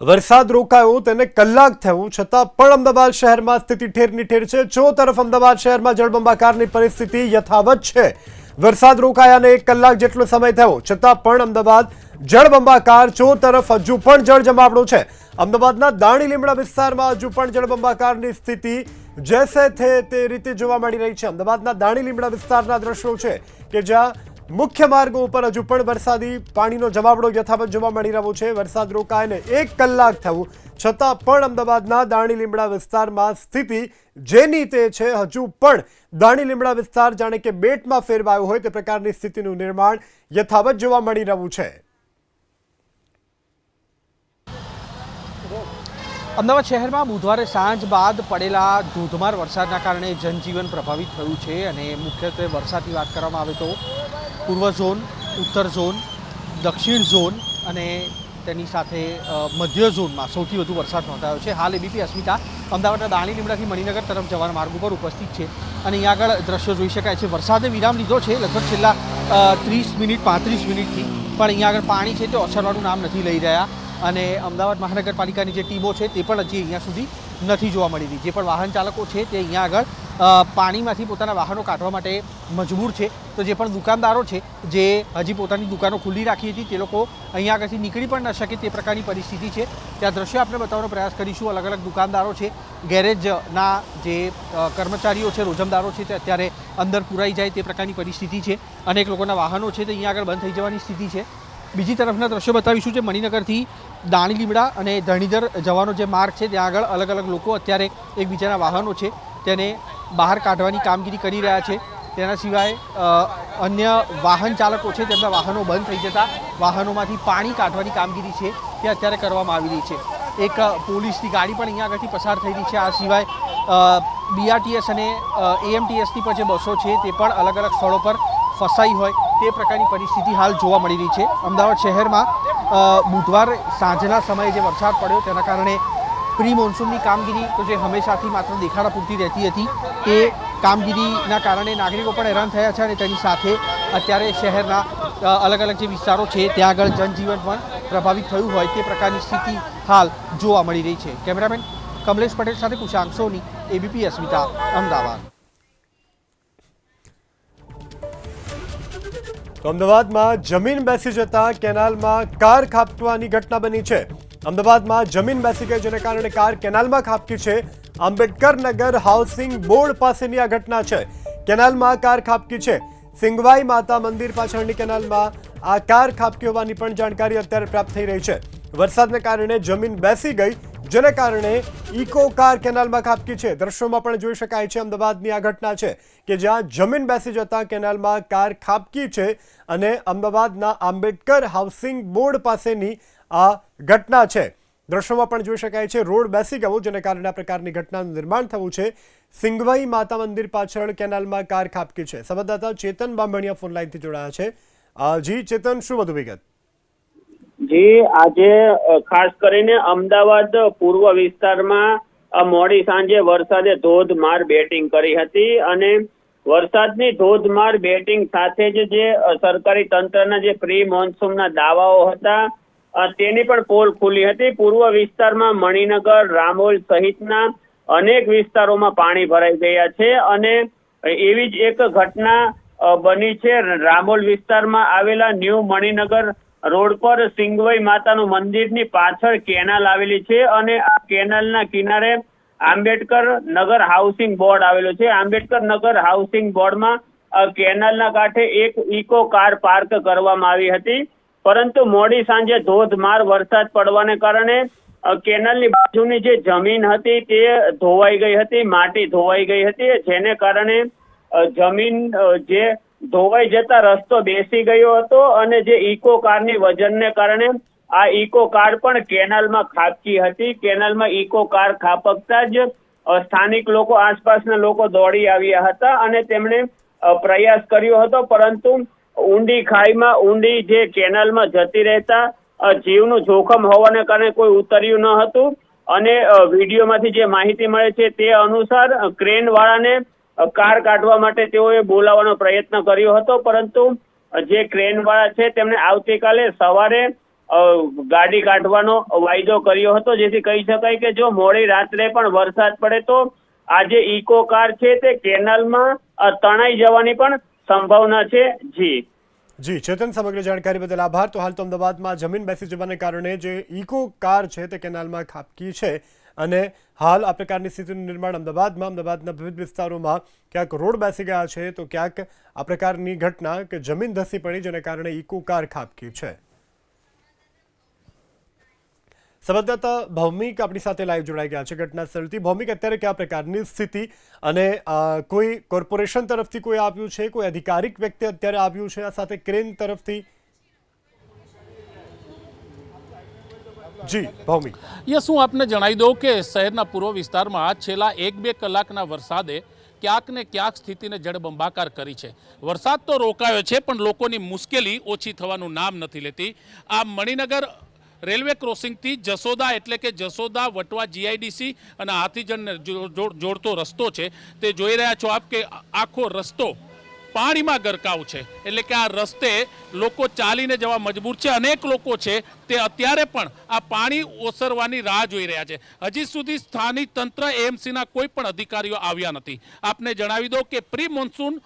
વરસાદ રોકાયો તેને કલાક થયું, છતાં પણ અમદાવાદ શહેરમાં સ્થિતિ ઠેરની ઠેર છે. ચો તરફ અમદાવાદ શહેરમાં જળબંબાકારની પરિસ્થિતિ યથાવત છે, વરસાદ રોકાયાને એક કલાક જેટલો સમય થયો, છતાં પણ અમદાવાદ જળબંબાકાર ચો તરફ હજુ પણ જળ જમાવડો છે. અમદાવાદના દાણી લીમડા વિસ્તારમાં હજુ પણ જળબંબાકારની સ્થિતિ જેસે થે તે રીતે જોવા મળી રહી છે. અમદાવાદના દાણી લીમડા વિસ્તારના દ્રશ્યો છે કે જ્યાં મુખ્ય માર્ગો ઉપર હજુ પણ વરસાદી પાણીનો જમાવડો યથાવત જોવા મળી રહ્યો છે. વરસાદ રોકાઈને એક કલાક થયું છતાં પણ અમદાવાદના દાણી લીમડા વિસ્તારમાં સ્થિતિ જેની તે છે, હજુ પણ દાણી લીમડા વિસ્તાર જાણે કે બેટમાં ફેરવાયો હોય તે પ્રકારની સ્થિતિનું નિર્માણ યથાવત જોવા મળી રહ્યું છે. અમદાવાદ શહેરમાં બુધવારે સાંજ બાદ પડેલા ધોધમાર વરસાદના કારણે જનજીવન પ્રભાવિત થયું છે અને મુખ્યત્વે વરસાદની વાત કરવામાં આવે તો પૂર્વ ઝોન, ઉત્તર ઝોન, દક્ષિણ ઝોન અને તેની સાથે મધ્ય ઝોનમાં સૌથી વધુ વરસાદ નોંધાયો છે. હાલ એબીપી અસ્મિતા અમદાવાદના દાણી લીમડાથી મણિનગર તરફ જવાના માર્ગ ઉપર ઉપસ્થિત છે અને અહીંયા આગળ દ્રશ્યો જોઈ શકાય છે. વરસાદે વિરામ લીધો છે લગભગ છેલ્લા ત્રીસ મિનિટ, પાંત્રીસ મિનિટથી. પણ અહીંયા આગળ પાણી છે તે ઓસરવાનું નામ નથી લઈ રહ્યા. અને અમદાવાદ મહાનગરપાલિકાની જે ટીમો છે તે પણ હજી અહીંયા સુધી નથી જોવા મળી રહી. જે પણ વાહન ચાલકો છે તે અહીંયા આગળ પાણીમાંથી પોતાના વાહનો કાઢવા માટે મજબૂર છે. તો જે પણ દુકાનદારો છે જે હજી પોતાની દુકાનો ખુલ્લી રાખી હતી, તે લોકો અહીંયા આગળથી નીકળી પણ ન શકે તે પ્રકારની પરિસ્થિતિ છે. ત્યાં દ્રશ્ય આપણે બતાવવાનો પ્રયાસ કરીશું. અલગ અલગ દુકાનદારો છે, ગેરેજના જે કર્મચારીઓ છે, રોજમદારો છે તે અત્યારે અંદર પુરાઈ જાય તે પ્રકારની પરિસ્થિતિ છે. અનેક લોકોના વાહનો છે તે અહીંયા આગળ બંધ થઈ જવાની સ્થિતિ છે. બીજી તરફના દ્રશ્યો બતાવીશું જે મણિનગરથી દાણી લીમડા અને ધણીધર જવાનો જે માર્ગ છે, ત્યાં આગળ અલગ અલગ લોકો અત્યારે એકબીજાના વાહનો છે, તેને બહાર કાઢવાની કામગીરી કરી રહ્યા છે. તેના સિવાય અન્ય વાહન ચાલકો છે, તેમના વાહનો બંધ થઈ જતા વાહનોમાંથી પાણી કાઢવાની કામગીરી છે, તે અત્યારે કરવામાં આવી રહી છે. એક પોલીસની ગાડી પણ અહીંયા આગળથી પસાર થઈ રહી છે. આ સિવાય બીઆરટીએસ અને એએમટીએસની પણ જે બસો છે, તે પણ અલગ અલગ સ્થળો પર ફસાઈ હોય તે પ્રકારની પરિસ્થિતિ હાલ જોવા મળી રહી છે. અમદાવાદ શહેરમાં બુધવાર સાંજના સમયે જે વરસાદ પડ્યો તેના કારણે પ્રી મોન્સૂનની કામગીરી તો જે હંમેશાથી માત્ર દેખાડા પૂરતી રહેતી હતી, તે કામગીરીના કારણે નાગરિકો પણ હેરાન થયા છે અને તેની સાથે અત્યારે શહેરના અલગ અલગ જે વિસ્તારો છે, ત્યાં આગળ જનજીવન પણ પ્રભાવિત થયું હોય તે પ્રકારની સ્થિતિ હાલ જોવા મળી રહી છે. કેમેરામેન કમલેશ પટેલ સાથે કુશાંક સોની, એબીપી અસ્મિતા, અમદાવાદ. તો અમદાવાદમાં જમીન બેસી જતા કેનાલમાં કાર ખાપવાની ઘટના બની છે. અમદાવાદમાં જમીન બેસી ગઈ જેને કારણે કાર કેનાલમાં ખાબકી છે. આંબેડકર નગર હાઉસિંગ બોર્ડ પાસેની આ ઘટના છે. કેનાલમાં કાર ખાબકી છે. સિંગવાઈ માતા મંદિર પાછળની કેનાલમાં આ કાર ખાબકી હોવાની પણ જાણકારી અત્યારે પ્રાપ્ત થઈ રહી છે. વરસાદને કારણે જમીન બેસી ગઈ જેને કારણે ઇકો કાર કેનાલમાં ખાબકી છે. દ્રશ્યોમાં પણ જોઈ શકાય છે, અમદાવાદની આ ઘટના છે કે જ્યાં જમીન બેસી જતા કેનાલમાં કાર ખાબકી છે અને અમદાવાદના આંબેડકર હાઉસિંગ બોર્ડ પાસેની આ ઘટના છે. દ્રશ્યોમાં પણ જોઈ શકાય છે, રોડ બેસી ગયો, જેને કારણે આ પ્રકારની ઘટનાનું નિર્માણ થયું છે. સિંગવાઈ માતા મંદિર પાછળ કેનાલમાં કાર ખાબકી છે. સંવાદદાતા ચેતન બાંભણિયા ફોન લાઈનથી જોડાયા છે. જી ચેતન, શું વધુ વિગત? જી આજે ખાસ કરીને અમદાવાદ પૂર્વ વિસ્તારમાં મોડી સાંજે વરસાદે ધોધમાર બેટિંગ કરી હતી અને વરસાદની ધોધમાર બેટિંગ સાથે જ જે સરકારી તંત્રના જે પ્રી મોન્સૂનના દાવાઓ હતા તેની પણ પોલ ખુલી હતી. પૂર્વ વિસ્તારમાં મણિનગર, રામોલ સહિતના અનેક વિસ્તારોમાં પાણી ભરાઈ ગયા છે અને એવી જ એક ઘટના બની છે. રામોલ વિસ્તારમાં આવેલા ન્યૂ મણિનગર રોડ પર સિંગવઈ માતાનું મંદિરની પાછળ કેનાલ આવેલી છે અને આ કેનાલના કિનારે આંબેડકર નગર હાઉસિંગ બોર્ડ આવેલું છે. આંબેડકર નગર હાઉસિંગ બોર્ડમાં કેનાલના કાંઠે એક ઇકો કાર પાર્ક કરવામાં આવી હતી. પરંતુ મોડી સાંજે ધોધમાર વરસાદ પડવાને કારણે કેનાલની બાજુની જે જમીન હતી તે ધોવાઈ ગઈ હતી, માટી ધોવાઈ ગઈ હતી. જેને કારણે જમીન જે ધોવાઈ જતા રસ્તો બેસી ગયો હતો અને જે ઇકો કારની વજનને કારણે આ ઇકો કાર પણ કેનાલમાં ખાબકી હતી. કેનાલમાં ઇકો કાર ખાપકતા જ સ્થાનિક લોકો, આસપાસના લોકો દોડી આવ્યા હતા અને તેમણે પ્રયાસ કર્યો હતો. પરંતુ ઊંડી ખાઈમાં ઊંડી જે કેનાલમાં જતી રહેતા જીવનું જોખમ હોવાને કારણે કોઈ ઉતર્યું ન હતું. અને વિડીયોમાંથી જે માહિતી મળે છે તે અનુસાર ક્રેન વાળાને કાર કાઢવા માટે તેઓએ બોલાવવાનો પ્રયત્ન કર્યો હતો, પરંતુ જે ક્રેન વાળા છે તેમણે આવતીકાલે સવારે ગાડી કાઢવાનો વાયદો કર્યો હતો, જેથી કહી શકાય કે જો મોડી રાત્રે પણ વરસાદ પડે તો આ જે ઇકો કાર છે તે કેનાલમાં તણાઈ જવાની પણ સંભાવના છે. જી. જી, ચેતન સમગ્ર જાણકારી બદલ આભાર. તો હાલ તો અમદાવાદમાં જમીન બેસી જવાને કારણે જે ઇકો કાર છે તે કેનાલમાં ખાબકી છે અને હાલ આ પ્રકારની સ્થિતિનું નિર્માણ અમદાવાદમાં, અમદાવાદના વિવિધ વિસ્તારોમાં ક્યાંક રોડ બેસી ગયા છે તો ક્યાંક આ પ્રકારની ઘટના કે જમીન ધસી પડી જેને કારણે ઇકો કાર ખાબકી છે. સંવાદદાતા ભૌમિક આપણી સાથે લાઈવ જોડાઈ ગયા છે ઘટના સ્થળથી ભૌમિક, અત્યારે કયા પ્રકારની સ્થિતિ અને કોઈ કોર્પોરેશન તરફથી કોઈ આવ્યું છે? કોઈ અધિકારિક વ્યક્તિ અત્યારે આવ્યું છે? આ સાથે ક્રેન તરફથી? જી, ભૌમિક. યસ, હું આપને જણાવી દઉં કે શહેરના પૂર્વ વિસ્તારમાં છેલ્લા એક બે કલાકના વરસાદે ક્યાંક ને ક્યાંક સ્થિતિને જળબંબાકાર કરી છે. વરસાદ તો રોકાયો છે, પણ લોકોની મુશ્કેલી ઓછી થવાનું નામ નથી લેતી. આ મણિનગર રેલવે ક્રોસિંગથી જસોદા એટલે કે જસોદા વટવા જીઆઈડીસી અને જો- જોડતો રસ્તો છે, તે જોઈ રહ્યા છો આપ કે આખો રસ્તો પાણીમાં ગરકાવ છે. એટલે કે આ રસ્તે લોકો ચાલીને જવા મજબૂર છે. અનેક લોકો છે તે અત્યારે પણ આ પાણી ઓસરવાની રાહ જોઈ રહ્યા છે. હજી સુધી સ્થાનિક તંત્ર એએમસીના કોઈ પણ અધિકારીઓ આવ્યા નથી. આપને જણાવી દો કે પ્રી મોન્સૂન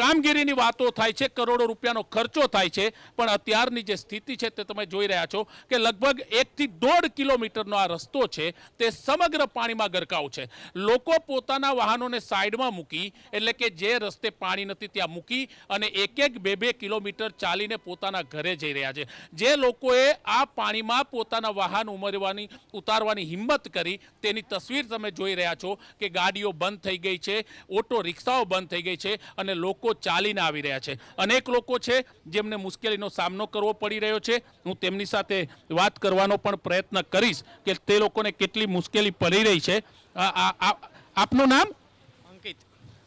કામગીરીની વાતો થાય છે, કરોડો રૂપિયાનો ખર્ચો થાય છે, પણ અત્યારની જે સ્થિતિ છે તે તમે જોઈ રહ્યા છો કે લગભગ એકથી દોઢ કિલોમીટરનો આ રસ્તો છે, તે સમગ્ર પાણીમાં ગરકાવ છે. લોકો પોતાના વાહનોને સાઈડમાં મૂકી, એટલે કે જે રસ્તે પાણી નથી ત્યાં મૂકી, અને એક એક બે બે કિલોમીટર ચાલીને પોતાના ઘરે જઈ રહ્યા છે. જે લોકોએ આ પાણીમાં પોતાના વાહન ઉમેરવાની, ઉતારવાની હિંમત કરી, તેની તસવીર તમે જોઈ રહ્યા છો કે ગાડીઓ બંધ થઈ ગઈ છે ઓટો રિક્ષાઓ બંધ થઈ ગઈ છે, અને લોકો ચાલીને આવી રહ્યા છે. અનેક લોકો છે જેમને મુશ્કેલીનો સામનો કરવો પડી રહ્યો છે. હું તેમની સાથે વાત કરવાનો પણ પ્રયત્ન કરીશ કે તે લોકોને કેટલી મુશ્કેલી પડી રહી છે. આપનું નામ? અંકિત.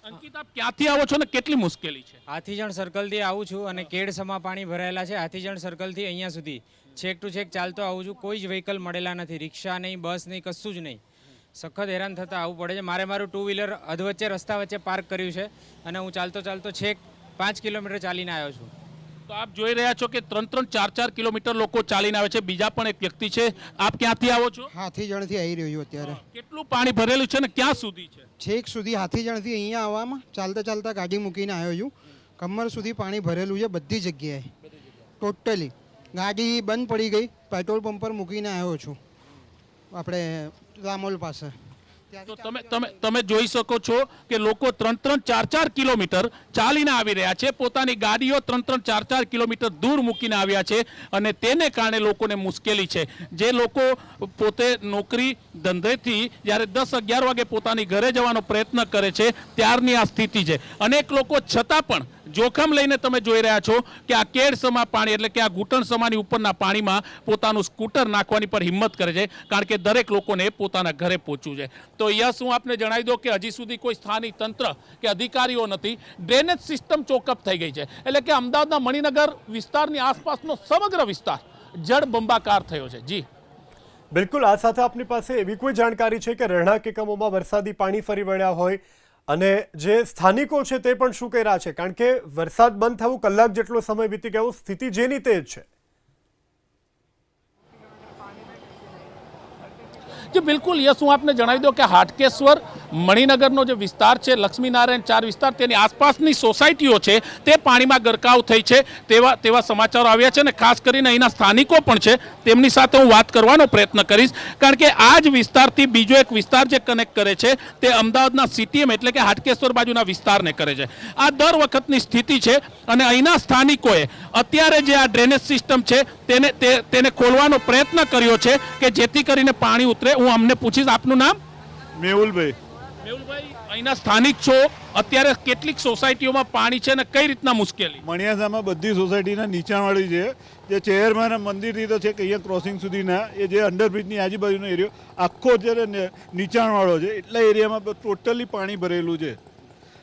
અંકિત આપ ક્યાંથી આવો છો ને કેટલી મુશ્કેલી છે? હાથીજણ સર્કલથી આવું છું અને કેડસમાં પાણી ભરાયેલા છે. હાથીજણ સર્કલથી અહીંયા સુધી છેક ટુ છેક ચાલતો આવું છું. કોઈ જ વ્હીકલ મળેલા નથી. રિક્ષા નહીં બસ નહીં કશું જ નહીં. સખત હેરાન થતાં આવવું પડે છે. મારે મારું ટુ વ્હીલર અધવચ્ચે રસ્તા વચ્ચે પાર્ક કર્યું છે અને હું ચાલતો ચાલતો છેક પાંચ કિલોમીટર ચાલીને આવ્યો છું. તો આપ જોઈ રહ્યા છો કે ત્રણ ત્રણ ચાર ચાર કિલોમીટર લોકો ચાલીને આવે છે. બીજા પણ એક વ્યક્તિ છે. આપ ક્યાંથી આવો છો? હાથીજણથી આવી રહ્યો છું અત્યારે. કેટલું પાણી ભરેલું છે ને ક્યાં સુધી છે? છેક સુધી હાથીજણથી અહીંયા આવવામાં ચાલતા ચાલતા ગાડી મૂકીને આવ્યો છું. કમર સુધી પાણી ભરેલું છે બધી જગ્યાએ. ટોટલી ગાડી બંધ પડી ગઈ. પેટ્રોલ પંપ પર મૂકીને આવ્યો છું. આપણે રામોલ પાસે. તો તમે તમે તમે જોઈ શકો છો કે લોકો ત્રણ ત્રણ ચાર ચાર કિલોમીટર ચાલીને આવી રહ્યા છે. પોતાની ગાડીઓ ત્રણ ત્રણ ચાર ચાર કિલોમીટર દૂર મૂકીને આવ્યા છે અને તેને કારણે લોકોને મુશ્કેલી છે. જે લોકો પોતે નોકરી ધંધેથી જ્યારે દસ અગિયાર વાગે પોતાની ઘરે જવાનો પ્રયત્ન કરે છે ત્યારની આ સ્થિતિ છે. અનેક લોકો છતાં પણ જોખમ લઈને તમે જોઈ રહ્યા છો કે આ કેડ સમા પાણી એટલે કે આ ઘૂંટણ સમાની ઉપરના પાણીમાં પોતાનું સ્કૂટર નાખવાની પર હિંમત કરે છે, કારણ કે દરેક લોકોને પોતાના ઘરે પહોંચવું છે. તો યસ, હું આપને જણાવી દઉં કે હજી સુધી કોઈ સ્થાનિક તંત્ર કે અધિકારીઓ નથી, ડ્રેનેજ સિસ્ટમ ચોકઅપ થઈ ગઈ છે. એટલે કે અમદાવાદના મણિનગર વિસ્તારની આસપાસનો સમગ્ર વિસ્તાર જળબંબાકાર થયો છે. જી. બિલકુલ, આ સાથે આપની પાસે એવી કોઈ જાણકારી છે કે રહેણાંક એકમોમાં વરસાદી પાણી ફરી વળ્યા હોય અને જે સ્થાનિકો છે તે પણ શું કહી રહ્યા છે? કારણ કે વરસાદ બંધ થવું કલાક જેટલો સમય વીતી ગયો, સ્થિતિ જેની તે જ છે. જે બિલકુલ, યસ, હું આપને જણાવી દઉં કે હાટકેશ્વર મણિનગરનો જે વિસ્તાર છે, લક્ષ્મીનારાયણ ચાર વિસ્તાર, તેની આસપાસની સોસાયટીઓ છે, તે પાણીમાં ગરકાવ થઈ છે, તેવા તેવા સમાચારો આવ્યા છે અને ખાસ કરીને અહીંના સ્થાનિકો પણ છે, તેમની સાથે હું વાત કરવાનો પ્રયત્ન કરીશ. કારણ કે આ જ વિસ્તારથી બીજો એક વિસ્તાર જે કનેક્ટ કરે છે, તે અમદાવાદના સીટીએમ એટલે કે હાટકેશ્વર બાજુના વિસ્તારને કરે છે. આ દર વખતની સ્થિતિ છે અને અહીંના સ્થાનિકોએ અત્યારે જે આ ડ્રેનેજ સિસ્ટમ છે તેને તે- તેને ખોલવાનો પ્રયત્ન કર્યો છે કે જેથી કરીને પાણી ઉતરે. હું અમને પૂછીશ આપનું નામ? મેહુલભાઈ. મેહુલભાઈ અહીંના સ્થાનિક છો. અત્યારે કેટલીક સોસાયટીઓમાં પાણી છે અને કઈ રીતના મુશ્કેલી? મણિયાસામાં બધી સોસાયટીના નીચાણવાળી છે. જે ચેરમાના મંદિરથી તો છે કે અહીંયા ક્રોસિંગ સુધીના એ જે અંડરબ્રિજની આજુબાજુનો એરિયો આખો ને નીચાણવાળો છે. એટલા એરિયામાં ટોટલી પાણી ભરેલું છે.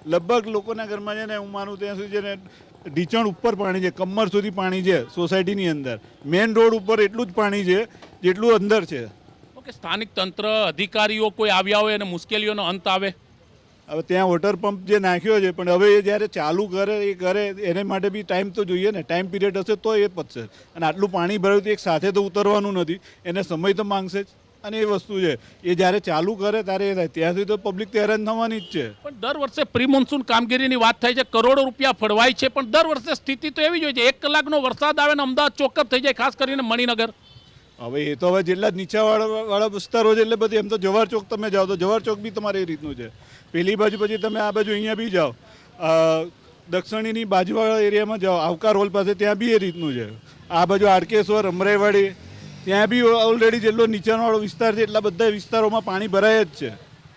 લગભગ લોકોના ઘરમાં છે ને હું માનું ત્યાં સુધી છે ને ઢીચણ ઉપર પાણી છે કમર સુધી પાણી છે સોસાયટીની અંદર. મેઇન રોડ ઉપર એટલું જ પાણી છે જેટલું અંદર છે. ઓકે સ્થાનિક તંત્ર અધિકારીઓ કોઈ આવ્યા હોય અને મુશ્કેલીઓનો અંત આવે? હવે ત્યાં વોટર પંપ જે નાખ્યો છે પણ હવે એ જ્યારે ચાલુ કરે એ કરે એને માટે બી ટાઈમ તો જોઈએ ને. ટાઈમ પીરિયડ હશે તો એ પતશે. અને આટલું પાણી ભર્યું તો એક સાથે તો ઉતરવાનું નથી. એને સમય તો માંગશે જ. અને એ વસ્તુ છે. એ જ્યારે ચાલુ કરે ત્યારે એ થાય ત્યાં સુધી તો પબ્લિક તો હેરાન થવાની જ છે. પણ દર વર્ષે પ્રી મોન્સૂન કામગીરીની વાત થાય છે કરોડો રૂપિયા ફળવાય છે પણ દર વર્ષે સ્થિતિ તો એવી જ હોય છે એક કલાકનો વરસાદ આવે ને અમદાવાદ ચોકઅપ થઈ જાય ખાસ કરીને મણિનગર. હવે એ તો હવે જેટલા નીચાવાળા વાળા વિસ્તારો છે એટલે બધી એમ તો જવાહર ચોક તમે જાઓ તો જવાહર ચોક બી તમારે એ રીતનું છે. પેલી બાજુ પછી તમે આ બાજુ અહીંયા બી જાઓ. દક્ષિણીની બાજુવાળા એરિયામાં જાઓ આવકાર હોલ પાસે ત્યાં બી એ રીતનું છે. આ બાજુ આડકેશ્વર અમરાઈવાડી ત્યાં બી ઓલરેડી જેટલો નીચાણવાળો વિસ્તાર છે, એટલા બધા વિસ્તારોમાં પાણી ભરાય જ છે.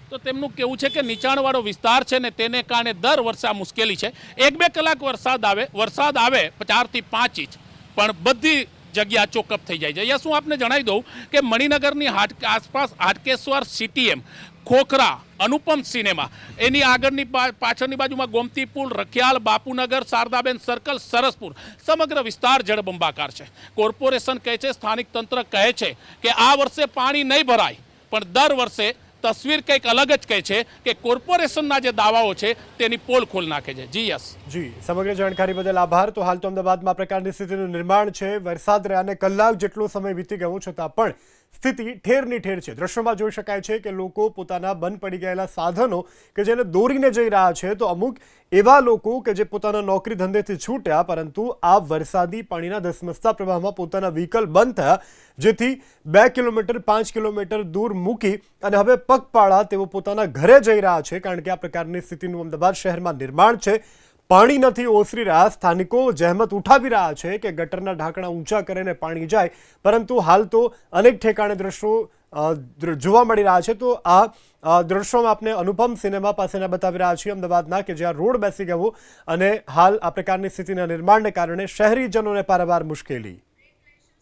તો તેમનું કેવું છે કે નીચાણવાળો વિસ્તાર છે ને તેને કારણે દર વર્ષે આ મુશ્કેલી છે. એક બે કલાક વરસાદ આવે વરસાદ આવે ચારથી પાંચ ઇંચ, પણ બધી જગ્યા ચોકઅપ થઈ જાય છે. અહીંયા શું આપને જણાવી દઉં કે મણિનગરની હાટ આસપાસ હાટકેશ્વર સીટીએમ ખોખરા અનુપમ સિનેમા. એની આગળની પાછળની બાજુમાં ગોમતી પુલ, રખિયાલ, બાપુનગર, શારદાબેન સર્કલ, સરસપુર. સમગ્ર વિસ્તાર જળબંબાકાર છે. કોર્પોરેશન કહે છે, સ્થાનિક તંત્ર કહે છે કે આ વર્ષે પાણી નહીં ભરાય, પણ દર વર્ષે તસવીર કંઈક અલગ જ કહે છે કે કોર્પોરેશનના જે દાવાઓ છે તેની પોલ ખોલ નાખે છે. જી, યસ. જી, સમગ્ર જાણકારી બદલ આભાર. તો હાલ તો અમદાવાદમાં પ્રકારની સ્થિતિનું નિર્માણ છે. વરસાદ રહ્યાને કલાક જેટલો સમય વીતી ગયો છતાં પણ સ્થિતિ ઠેરની ઠેર છે. દ્રશ્યોમાં જોઈ શકાય છે કે લોકો પોતાના બંધ પડી ગયેલા સાધનો કે જેને દોરીને જઈ રહ્યા છે, તો અમુક એવા લોકો કે જે પોતાના નોકરી ધંધેથી છૂટ્યા, પરંતુ આ વરસાદી પાણીના ધસમસતા પ્રવાહમાં પોતાના વ્હીકલ બંધ થયા, જેથી બે કિલોમીટર, પાંચ કિલોમીટર દૂર મૂકી અને હવે પગપાળા તેઓ પોતાના ઘરે જઈ રહ્યા છે કારણ કે આ પ્રકારની સ્થિતિનું અમદાવાદ શહેરમાં નિર્માણ છે. પાણી નથી ઓસરી રહ્યા. સ્થાનિકો જહેમત ઉઠાવી રહ્યા છે કે ગટરના ઢાંકણા ઊંચા કરીને પાણી જાય. પરંતુ હાલ તો અનેક ઠેકાણે દ્રશ્યો જોવા મળી રહ્યા છે. તો આ દ્રશ્યોમાં આપને અનુપમ સિનેમા પાસેના બતાવી રહ્યા છીએ અમદાવાદના કે જ્યાં રોડ બેસી ગયો અને હાલ આ પ્રકારની સ્થિતિના નિર્માણને કારણે શહેરીજનોને પારાવાર મુશ્કેલી.